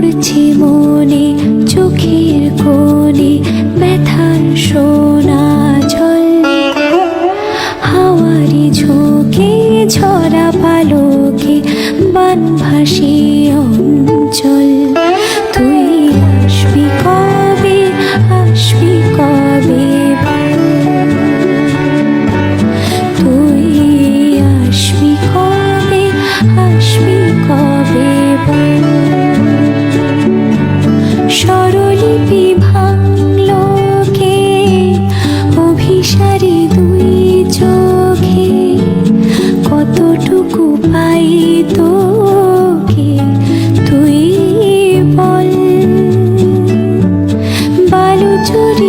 পড়ছে মনে, চোখের কোণে ব্যথার সোনা ঝল হাওয়ারি ঝোঁকে ঝরা পালকে বান ভাসি অঞ্চল। Oh জুড়ি